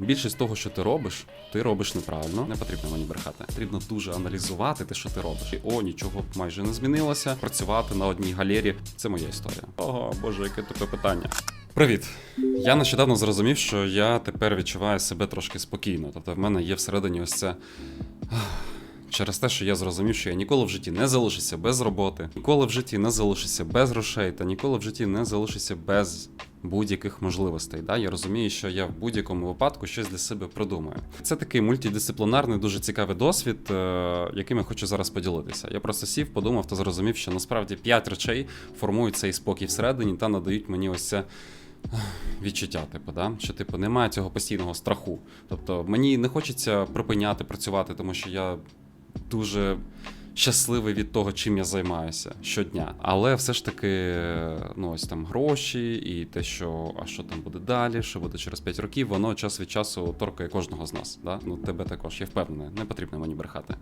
Більшість того, що ти робиш, ти робиш неправильно. Не потрібно мені брехати. Потрібно дуже аналізувати те, що ти робиш. І о, нічого майже не змінилося. Працювати на одній галері це моя історія. Ого, боже, яке тупе питання. Привіт. Я нещодавно зрозумів, що я тепер відчуваю себе трошки спокійно. Тобто в мене є всередині ось це. Через те, що я зрозумів, що я ніколи в житті не залишуся без роботи, ніколи в житті не залишуся без грошей, та ніколи в житті не залишуся без будь-яких можливостей. Да? Я розумію, що я в будь-якому випадку щось для себе придумаю. Це такий мультидисциплінарний, дуже цікавий досвід, е, яким я хочу зараз поділитися. Я просто сів, подумав та зрозумів, що насправді п'ять речей формують цей спокій всередині та надають мені ось це. Відчуття, типу, да? що типу немає цього постійного страху. Тобто мені не хочеться припиняти працювати, тому що я дуже щасливий від того, чим я займаюся щодня. Але все ж таки, ну ось там гроші і те, що а що там буде далі, що буде через 5 років, воно час від часу торкає кожного з нас. Да? Ну тебе також, я впевнений, не потрібно мені брехати.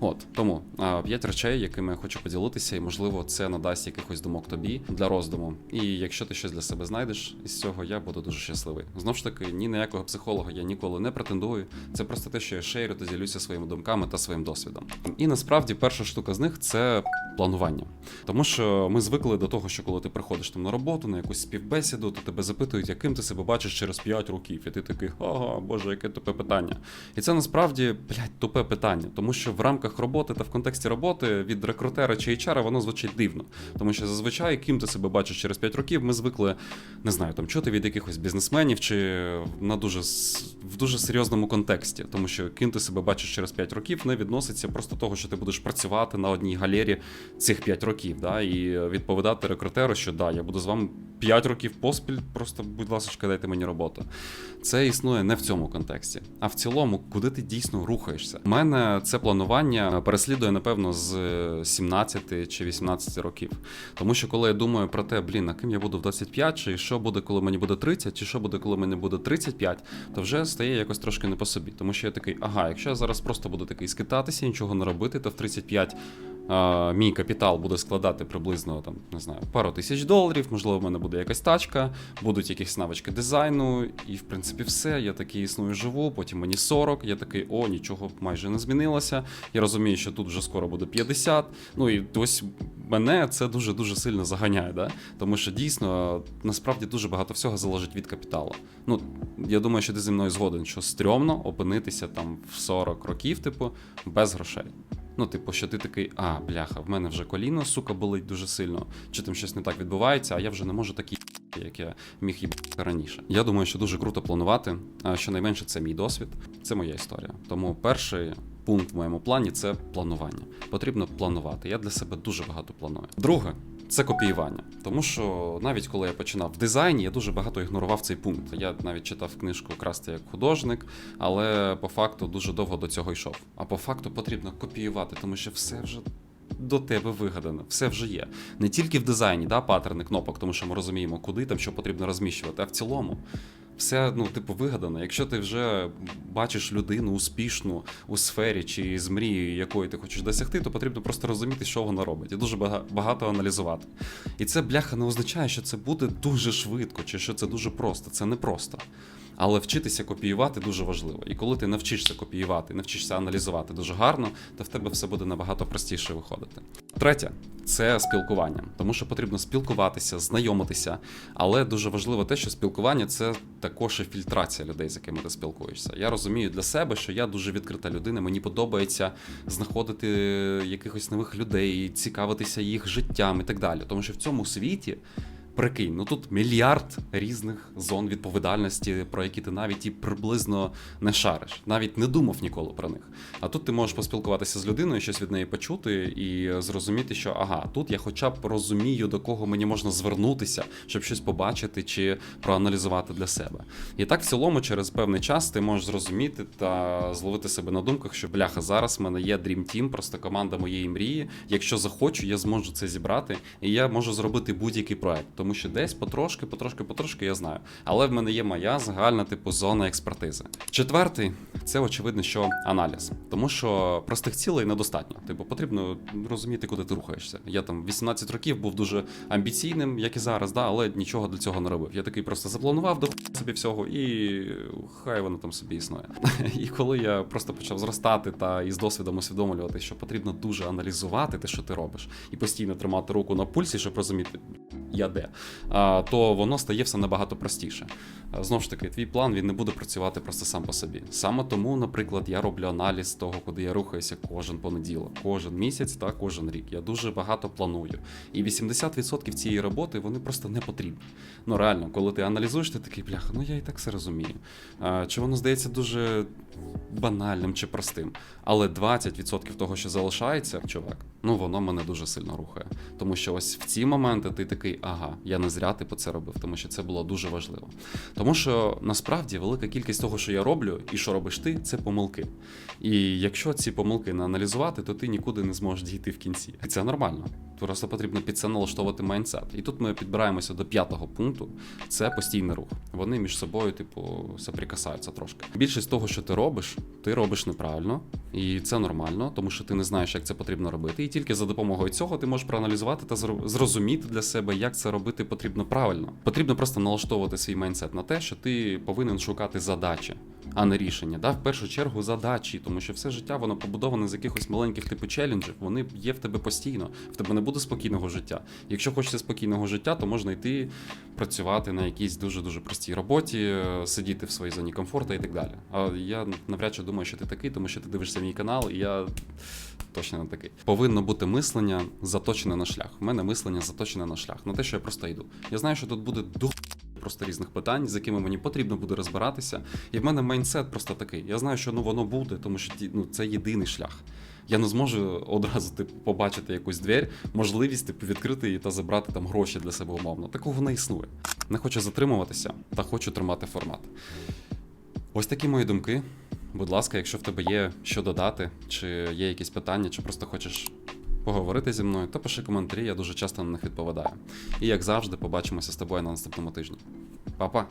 От тому п'ять речей, якими я хочу поділитися, і можливо це надасть якихось думок тобі для роздуму. І якщо ти щось для себе знайдеш із цього, я буду дуже щасливий. Знов ж таки, ні на якого психолога я ніколи не претендую. Це просто те, що я шейрю та ділюся своїми думками та своїм досвідом. І насправді перша штука з них це планування. Тому що ми звикли до того, що коли ти приходиш там на роботу, на якусь співбесіду, то тебе запитують, яким ти себе бачиш через 5 років. І ти такий, ага, боже, яке тупе питання. І це насправді, блядь, тупе питання, тому що в рамках роботи та в контексті роботи від рекрутера чи HR воно звучить дивно. Тому що зазвичай, ким ти себе бачиш через 5 років, ми звикли, не знаю, там чути від якихось бізнесменів чи на дуже в дуже серйозному контексті, тому що ким ти себе бачиш через 5 років, не відноситься просто того, що ти будеш працювати на одній галері цих 5 років, да, і відповідати рекрутеру, що да, я буду з вами 5 років поспіль, просто, будь ласка, дайте мені роботу. Це існує не в цьому контексті, а в цілому, куди ти дійсно рухаєшся. У мене це планування переслідує, напевно, з 17 чи 18 років. Тому що коли я думаю про те, блін, а ким я буду в 25, чи що буде, коли мені буде 30, чи що буде, коли мені буде 35, то вже стає якось трошки не по собі. Тому що я такий, ага, якщо я зараз просто буду такий скитатися, нічого не робити, то в 35 а, мій капітал буде складати приблизно там, не знаю, пару тисяч доларів, можливо, в мене буде якась тачка, будуть якісь навички дизайну, і в принципі все. Я такий існую живу, потім мені 40, я такий, о, нічого майже не змінилося. Я розумію, що тут вже скоро буде 50. Ну і ось мене це дуже-дуже сильно заганяє, да? тому що дійсно насправді дуже багато всього залежить від капіталу. Ну, я думаю, що ти зі мною згоден, що стрьомно опинитися там в 40 років, типу, без грошей. Ну, типу, що ти такий, а, бляха, в мене вже коліно, сука, болить дуже сильно, чи там щось не так відбувається, а я вже не можу такі, як я міг їбати раніше. Я думаю, що дуже круто планувати. А щонайменше це мій досвід, це моя історія. Тому перший пункт в моєму плані це планування. Потрібно планувати. Я для себе дуже багато планую. Друге. Це копіювання, тому що навіть коли я починав в дизайні, я дуже багато ігнорував цей пункт. Я навіть читав книжку Красти як художник, але по факту дуже довго до цього йшов. А по факту потрібно копіювати, тому що все вже до тебе вигадано, все вже є. Не тільки в дизайні, да, паттерни кнопок, тому що ми розуміємо, куди там що потрібно розміщувати, а в цілому. Все, ну, типу, вигадано. Якщо ти вже бачиш людину успішну у сфері чи з мрією, якої ти хочеш досягти, то потрібно просто розуміти, що вона робить, і дуже багато аналізувати. І це бляха не означає, що це буде дуже швидко, чи що це дуже просто. Це не просто. Але вчитися копіювати дуже важливо. І коли ти навчишся копіювати, навчишся аналізувати дуже гарно, то в тебе все буде набагато простіше виходити. Третє це спілкування, тому що потрібно спілкуватися, знайомитися. Але дуже важливо те, що спілкування це також і фільтрація людей, з якими ти спілкуєшся. Я розумію для себе, що я дуже відкрита людина. Мені подобається знаходити якихось нових людей, цікавитися їх життям і так далі. Тому що в цьому світі. Прикинь, ну тут мільярд різних зон відповідальності, про які ти навіть і приблизно не шариш, навіть не думав ніколи про них. А тут ти можеш поспілкуватися з людиною, щось від неї почути і зрозуміти, що ага, тут я хоча б розумію, до кого мені можна звернутися, щоб щось побачити чи проаналізувати для себе. І так, в цілому, через певний час ти можеш зрозуміти та зловити себе на думках, що бляха, зараз в мене є Dream Team, просто команда моєї мрії. Якщо захочу, я зможу це зібрати, і я можу зробити будь-який проект. Тому що десь потрошки, потрошки, потрошки я знаю. Але в мене є моя загальна типу зона експертизи. Четвертий це очевидно, що аналіз, тому що простих цілей недостатньо. Типу, потрібно розуміти, куди ти рухаєшся. Я там 18 років був дуже амбіційним, як і зараз, да, але нічого для цього не робив. Я такий просто запланував до собі всього, і хай воно там собі існує. І коли я просто почав зростати та із досвідом усвідомлювати, що потрібно дуже аналізувати те, що ти робиш, і постійно тримати руку на пульсі, щоб розуміти, я де, то воно стає все набагато простіше. Знову ж таки, твій план він не буде працювати просто сам по собі. Саме тому, наприклад, я роблю аналіз того, куди я рухаюся кожен понеділок, кожен місяць та кожен рік. Я дуже багато планую. І 80% цієї роботи вони просто не потрібні. Ну реально, коли ти аналізуєш, ти такий бляха, ну я і так все розумію. Чи воно здається дуже банальним чи простим. Але 20% того, що залишається, чувак, ну воно мене дуже сильно рухає. Тому що ось в ці моменти ти такий, ага, я не зря типу це робив, тому що це було дуже важливо. Тому що насправді велика кількість того, що я роблю, і що робиш ти, це помилки. І якщо ці помилки не аналізувати, то ти нікуди не зможеш дійти в кінці. І це нормально. Просто потрібно під це налаштовувати майндсет. І тут ми підбираємося до п'ятого пункту: це постійний рух. Вони між собою, типу, соприкасаються трошки. Більшість того, що ти робиш, ти робиш неправильно, і це нормально, тому що ти не знаєш, як це потрібно робити. І тільки за допомогою цього ти можеш проаналізувати та зрозуміти для себе, як це робити потрібно правильно. Потрібно просто налаштовувати свій майндсет на те, що ти повинен шукати задачі, а не рішення. Да? В першу чергу задачі, тому що все життя воно побудоване з якихось маленьких типу челенджів. Вони є в тебе постійно. В тебе не буде спокійного життя. Якщо хочеться спокійного життя, то можна йти працювати на якійсь дуже дуже простій роботі, е, сидіти в своїй зоні комфорту і так далі. А я навряд чи думаю, що ти такий, тому що ти дивишся мій канал, і я точно не такий. Повинно бути мислення заточене на шлях. У мене мислення заточене на шлях, на те, що я просто йду. Я знаю, що тут буде до просто різних питань, з якими мені потрібно буде розбиратися. І в мене майндсет просто такий. Я знаю, що ну воно буде, тому що ну, це єдиний шлях. Я не зможу одразу типу, побачити якусь двері, можливість типу, відкрити її та забрати там гроші для себе умовно. Такого не існує. Не хочу затримуватися та хочу тримати формат. Ось такі мої думки. Будь ласка, якщо в тебе є що додати, чи є якісь питання, чи просто хочеш поговорити зі мною, то пиши коментарі, я дуже часто на них відповідаю. І як завжди, побачимося з тобою на наступному тижні. Па-па!